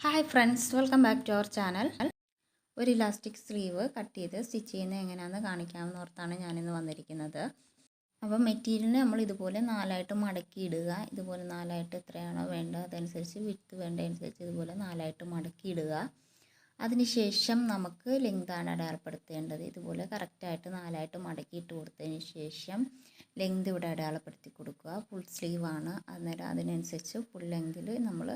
Hi friends welcome back to our channel ഒരു elastic sleeve cut ചെയ്ത് stitch ചെയ്യുന്നത് എങ്ങനെയാണെന്ന് കാണിക്കാമെന്ന് ഓർത്താണ് ഞാനിന്ന് വന്നിരിക്കുന്നത്. അപ്പോൾ മെറ്റീരിയലിന് നമ്മൾ ഇതുപോലെ നാലായിട്ട് മടക്കി ഇടുക. ഇതുപോലെ നാലായിട്ട് എത്രയാണോ വേണ്ടത് അതനുസരിച്ച് വിത്ത് വേണ്ടതനുസരിച്ച് ഇതുപോലെ നാലായിട്ട് മടക്കി ഇടുക. അതിനുശേഷം നമുക്ക് ലെങ്താണ് അടയാളപ്പെടുത്തേണ്ടത്. ഇതുപോലെ കറക്റ്റായിട്ട് നാലായിട്ട് മടക്കി ഇട്ട് കൊടുത്തതിന് ശേഷം ലെങ്ത് ഇവിടെ അടയാളപ്പെടുത്തി കൊടുക്കുക. ഫുൾ സ്ലീവാണ് അന്നേരം അതിനനുസരിച്ച് ഫുൾ ലെങ്തിൽ നമ്മൾ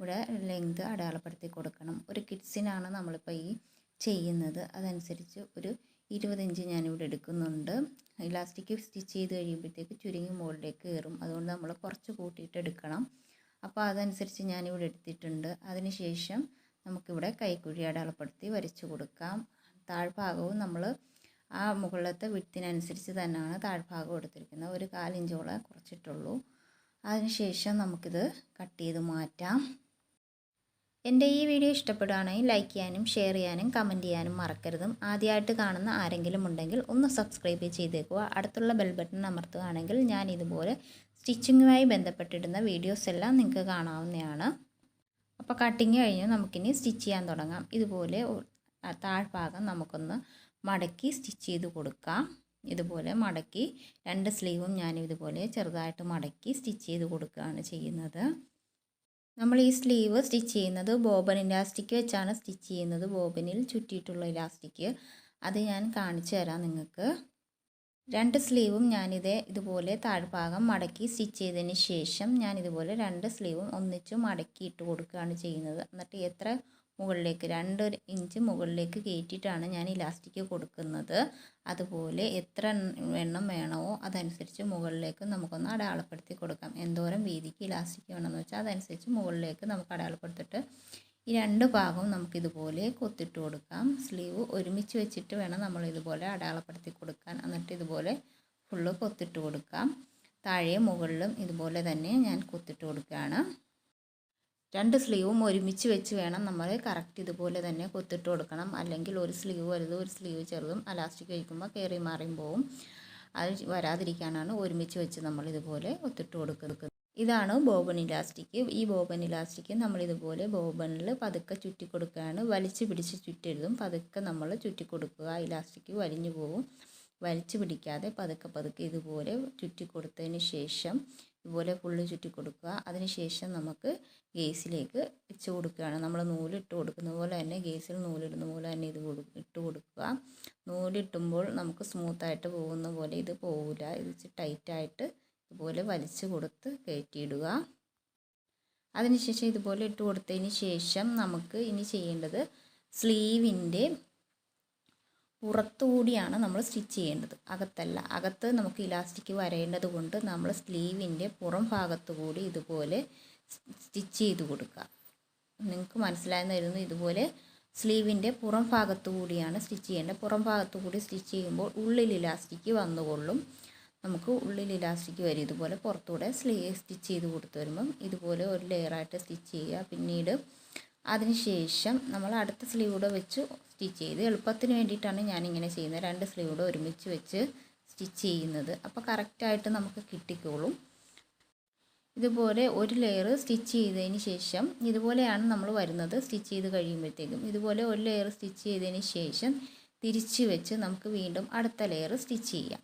ഇവിടെ ലെങ്ത് അടയാളപ്പെടുത്തി കൊടുക്കണം. ഒരു കിഡ്സിനാണ് നമ്മളിപ്പോൾ ഈ ചെയ്യുന്നത്. അതനുസരിച്ച് ഒരു ഇരുപത് ഇഞ്ച് ഞാനിവിടെ എടുക്കുന്നുണ്ട്. ഇലാസ്റ്റിക് സ്റ്റിച്ച് ചെയ്ത് കഴിയുമ്പോഴത്തേക്ക് ചുരുങ്ങി മുകളിലേക്ക് കയറും. അതുകൊണ്ട് നമ്മൾ കുറച്ച് കൂട്ടിയിട്ട് എടുക്കണം. അപ്പോൾ അതനുസരിച്ച് ഞാനിവിടെ എടുത്തിട്ടുണ്ട്. അതിനുശേഷം നമുക്കിവിടെ കൈക്കുഴി അടയാളപ്പെടുത്തി വരച്ചു കൊടുക്കാം. താഴ്ഭാഗവും നമ്മൾ ആ മുകളിലത്തെ വിട്ടിനനുസരിച്ച് തന്നെയാണ് താഴ്ഭാഗം എടുത്തിരിക്കുന്നത്. ഒരു കാലിഞ്ചോളം കുറച്ചിട്ടുള്ളൂ. അതിനുശേഷം നമുക്കിത് കട്ട് ചെയ്ത് മാറ്റാം. എന്റെ ഈ വീഡിയോ ഇഷ്ടപ്പെടുകയാണെങ്കിൽ ലൈക്ക് ചെയ്യാനും ഷെയർ ചെയ്യാനും കമന്റ് ചെയ്യാനും മറക്കരുതും. ആദ്യമായിട്ട് കാണുന്ന ആരെങ്കിലും ഉണ്ടെങ്കിൽ ഒന്ന് സബ്സ്ക്രൈബ് ചെയ്തേക്കുക. അടുത്തുള്ള ബെൽ ബട്ടൺ അമർത്തുകയാണെങ്കിൽ ഞാൻ ഇതുപോലെ സ്റ്റിച്ചിങ്ങുമായി ബന്ധപ്പെട്ടിടുന്ന വീഡിയോസ് എല്ലാം നിങ്ങൾക്ക് കാണാവുന്നതാണ്. അപ്പോൾ കട്ടിങ് കഴിഞ്ഞ് നമുക്കിനി സ്റ്റിച്ച് ചെയ്യാൻ തുടങ്ങാം. ഇതുപോലെ താഴ്ഭാഗം നമുക്കൊന്ന് മടക്കി സ്റ്റിച്ച് ചെയ്ത് കൊടുക്കാം. ഇതുപോലെ മടക്കി രണ്ട് സ്ലീവും ഞാൻ ഇതുപോലെ ചെറുതായിട്ട് മടക്കി സ്റ്റിച്ച് ചെയ്ത് കൊടുക്കുകയാണ് ചെയ്യുന്നത്. നമ്മൾ ഈ സ്ലീവ് സ്റ്റിച്ച് ചെയ്യുന്നത് ബോബൻ ഇലാസ്റ്റിക് വെച്ചാണ് സ്റ്റിച്ച് ചെയ്യുന്നത്. ബോബനിൽ ചുറ്റിയിട്ടുള്ള ഇലാസ്റ്റിക്. അത് ഞാൻ കാണിച്ചു തരാം നിങ്ങൾക്ക്. രണ്ട് സ്ലീവും ഞാനിത് ഇതുപോലെ താഴ്ഭാഗം മടക്കി സ്റ്റിച്ച് ചെയ്തതിന് ശേഷം ഞാൻ ഇതുപോലെ രണ്ട് സ്ലീവും ഒന്നിച്ച് മടക്കി ഇട്ട് കൊടുക്കുകയാണ് ചെയ്യുന്നത്. എന്നിട്ട് എത്ര മുകളിലേക്ക് രണ്ട് ഇഞ്ച് മുകളിലേക്ക് കയറ്റിയിട്ടാണ് ഞാൻ ഇലാസ്റ്റിക് കൊടുക്കുന്നത്. അതുപോലെ എത്ര എണ്ണം വേണമോ അതനുസരിച്ച് മുകളിലേക്ക് നമുക്കൊന്ന് അടയാളപ്പെടുത്തി കൊടുക്കാം. എന്തോരം വീതിക്ക് ഇലാസ്റ്റിക് വേണമെന്ന് വെച്ചാൽ അതനുസരിച്ച് മുകളിലേക്ക് നമുക്ക് അടയാളപ്പെടുത്തിട്ട് ഈ രണ്ട് ഭാഗവും നമുക്കിതുപോലെ കൊത്തിട്ട് കൊടുക്കാം. സ്ലീവ് ഒരുമിച്ച് വെച്ചിട്ട് വേണം നമ്മൾ ഇതുപോലെ അടയാളപ്പെടുത്തി കൊടുക്കാൻ. എന്നിട്ട് ഇതുപോലെ ഫുള്ള് കൊത്തിട്ട് കൊടുക്കാം. താഴെ മുകളിലും ഇതുപോലെ തന്നെ ഞാൻ കൊത്തിട്ട് കൊടുക്കുകയാണ്. രണ്ട് സ്ലീവും ഒരുമിച്ച് വെച്ച് വേണം നമ്മൾ കറക്റ്റ് ഇതുപോലെ തന്നെ കൊത്തിട്ട് കൊടുക്കണം. അല്ലെങ്കിൽ ഒരു സ്ലീവ് വലുതും ഒരു സ്ലീവ് ചെറുതും അലാസ്റ്റിക് കഴിക്കുമ്പോൾ കയറി മാറിയും പോവും. അത് വരാതിരിക്കാനാണ് ഒരുമിച്ച് വെച്ച് നമ്മൾ ഇതുപോലെ ഒത്തിട്ട് കൊടുക്കുന്നത്. ഇതാണ് ബോബൻ ഇലാസ്റ്റിക് ഈ ബോബൻ ഇലാസ്റ്റിക് നമ്മൾ ഇതുപോലെ ബോബനിൽ പതുക്കെ ചുറ്റി കൊടുക്കുകയാണ്. വലിച്ചു പിടിച്ച് ചുറ്റരുതും പതുക്കെ നമ്മൾ ചുറ്റി കൊടുക്കുക. ഇലാസ്റ്റിക് വലിഞ്ഞു പോകും വലിച്ചു പിടിക്കാതെ പതുക്കെ പതുക്കെ ഇതുപോലെ ചുറ്റി കൊടുത്തതിന് ശേഷം ഇതുപോലെ ഫുള്ള് ചുറ്റി കൊടുക്കുക. അതിനുശേഷം നമുക്ക് ഗേസിലേക്ക് വെച്ച് കൊടുക്കുകയാണ്. നമ്മൾ നൂലിട്ട് കൊടുക്കുന്ന പോലെ തന്നെ ഗേസിൽ നൂലിടുന്ന പോലെ തന്നെ ഇത് ഇട്ട് കൊടുക്കുക. നൂലിട്ടുമ്പോൾ നമുക്ക് സ്മൂത്തായിട്ട് പോകുന്ന പോലെ ഇത് പോവില്ല. ഇത് ടൈറ്റായിട്ട് ഇതുപോലെ വലിച്ചു കൊടുത്ത് കയറ്റിയിടുക. അതിനുശേഷം ഇതുപോലെ ഇട്ട് കൊടുത്തതിന് ശേഷം നമുക്ക് ഇനി ചെയ്യേണ്ടത് സ്ലീവിന്റെ പുറത്തുകൂടിയാണ് നമ്മൾ സ്റ്റിച്ച് ചെയ്യേണ്ടത്. അകത്തല്ല. അകത്ത് നമുക്ക് ഇലാസ്റ്റിക് വരേണ്ടത് കൊണ്ട് നമ്മൾ സ്ലീവിന്റെ പുറം ഭാഗത്തു കൂടി ഇതുപോലെ സ്റ്റിച്ച് ചെയ്ത് കൊടുക്കുക. നിങ്ങൾക്ക് മനസ്സിലായെന്ന് വരുന്നു ഇതുപോലെ സ്ലീവിന്റെ പുറം ഭാഗത്തു കൂടിയാണ് സ്റ്റിച്ച് ചെയ്യേണ്ടത്. പുറം ഭാഗത്തു കൂടി സ്റ്റിച്ച് ചെയ്യുമ്പോൾ ഉള്ളിൽ ഇലാസ്റ്റിക് വന്നുകൊള്ളും. നമുക്ക് ഉള്ളിൽ ഇലാസ്റ്റിക് വരും. ഇതുപോലെ പുറത്തൂടെ സ്ലീവ് സ്റ്റിച്ച് ചെയ്ത് കൊടുത്തു വരുമ്പം ഇതുപോലെ ഒരു ലെയറായിട്ട് സ്റ്റിച്ച് ചെയ്യുക. പിന്നീട് അതിനുശേഷം നമ്മൾ അടുത്ത സ്ലീവ് കൂടെ വെച്ച് സ്റ്റിച്ച് ചെയ്ത് എളുപ്പത്തിന് വേണ്ടിയിട്ടാണ് ഞാനിങ്ങനെ ചെയ്യുന്നത്. രണ്ട് സ്ലീവ് കൂടെ ഒരുമിച്ച് വെച്ച് സ്റ്റിച്ച് ചെയ്യുന്നത്. അപ്പോൾ കറക്റ്റായിട്ട് നമുക്ക് കിട്ടിക്കോളും. ഇതുപോലെ ഒരു ലെയർ സ്റ്റിച്ച് ചെയ്തതിന് ശേഷം ഇതുപോലെയാണ് നമ്മൾ വരുന്നത് സ്റ്റിച്ച് ചെയ്ത് കഴിയുമ്പോഴത്തേക്കും. ഇതുപോലെ ഒരു ലെയർ സ്റ്റിച്ച് ചെയ്തതിന് ശേഷം തിരിച്ച് വെച്ച് നമുക്ക് വീണ്ടും അടുത്ത ലെയർ സ്റ്റിച്ച് ചെയ്യാം.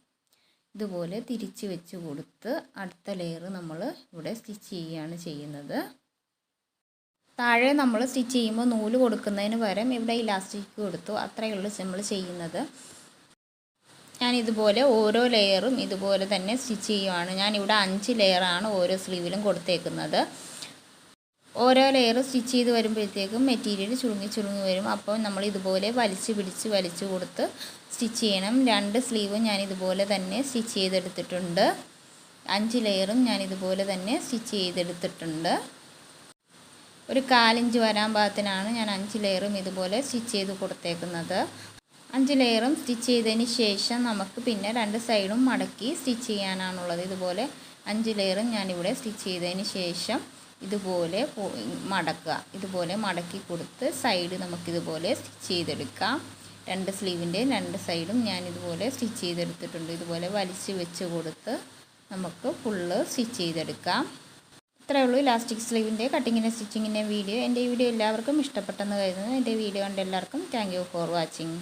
ഇതുപോലെ തിരിച്ച് വെച്ച് കൊടുത്ത് അടുത്ത ലെയർ നമ്മൾ ഇവിടെ സ്റ്റിച്ച് ചെയ്യുകയാണ് ചെയ്യുന്നത്. താഴെ നമ്മൾ സ്റ്റിച്ച് ചെയ്യുമ്പോൾ നൂൽ കൊടുക്കുന്നതിന് പകരം ഇവിടെ ഇലാസ്റ്റിക് കൊടുത്തു. അത്രയേ ഉള്ളൂ സിമ്പിൾ ചെയ്യുന്നത്. ഞാൻ ഇതുപോലെ ഓരോ ലെയറും ഇതുപോലെ തന്നെ സ്റ്റിച്ച് ചെയ്യുവാണ്. ഞാൻ ഇവിടെ അഞ്ച് ലെയറാണ് ഓരോ സ്ലീവിലും കൊടുത്തേക്കുന്നത്. ഓരോ ലെയർ സ്റ്റിച്ച് ചെയ്ത് വരുമ്പോഴത്തേക്കും മെറ്റീരിയൽ ചുരുങ്ങി ചുരുങ്ങി വരും. അപ്പോൾ നമ്മൾ ഇതുപോലെ വലിച്ച് പിടിച്ച് വലിച്ചു കൊടുത്ത് സ്റ്റിച്ച് ചെയ്യണം. രണ്ട് സ്ലീവും ഞാൻ ഇതുപോലെ തന്നെ സ്റ്റിച്ച് ചെയ്തെടുത്തിട്ടുണ്ട്. അഞ്ച് ലെയറും ഞാൻ ഇതുപോലെ തന്നെ സ്റ്റിച്ച് ചെയ്തെടുത്തിട്ടുണ്ട്. ഒരു കാലിഞ്ച് വരാൻ പാകത്തിനാണ് ഞാൻ അഞ്ച് ലെയറും ഇതുപോലെ സ്റ്റിച്ച് ചെയ്ത് കൊടുത്തേക്കുന്നത്. അഞ്ച് ലെയറും സ്റ്റിച്ച് ചെയ്തതിന് ശേഷം നമുക്ക് പിന്നെ രണ്ട് സൈഡും മടക്കി സ്റ്റിച്ച് ചെയ്യാനാണുള്ളത്. ഇതുപോലെ അഞ്ച് ലെയറും ഞാനിവിടെ സ്റ്റിച്ച് ചെയ്തതിന് ശേഷം ഇതുപോലെ മടക്കുക. ഇതുപോലെ മടക്കി കൊടുത്ത് സൈഡ് നമുക്കിതുപോലെ സ്റ്റിച്ച് ചെയ്തെടുക്കാം. രണ്ട് സ്ലീവിന്റെ രണ്ട് സൈഡും ഞാൻ ഇതുപോലെ സ്റ്റിച്ച് ചെയ്തെടുത്തിട്ടുണ്ട്. ഇതുപോലെ വലിച്ച് വെച്ച് കൊടുത്ത് നമുക്ക് ഫുള്ള് സ്റ്റിച്ച് ചെയ്തെടുക്കാം. ഇത്രയേ ഉള്ളൂ ഇലാസ്റ്റിക് സ്ലീവിന്റെ കട്ടിങ്ങിന്റെ സ്റ്റിച്ചിങ്ങിന്റെ വീഡിയോ. എന്റെ വീഡിയോ എല്ലാവർക്കും ഇഷ്ടപ്പെട്ടെന്ന് കരുതുന്നു. എന്റെ വീഡിയോ കണ്ട എല്ലാവർക്കും താങ്ക് യു ഫോർ വാച്ചിങ്.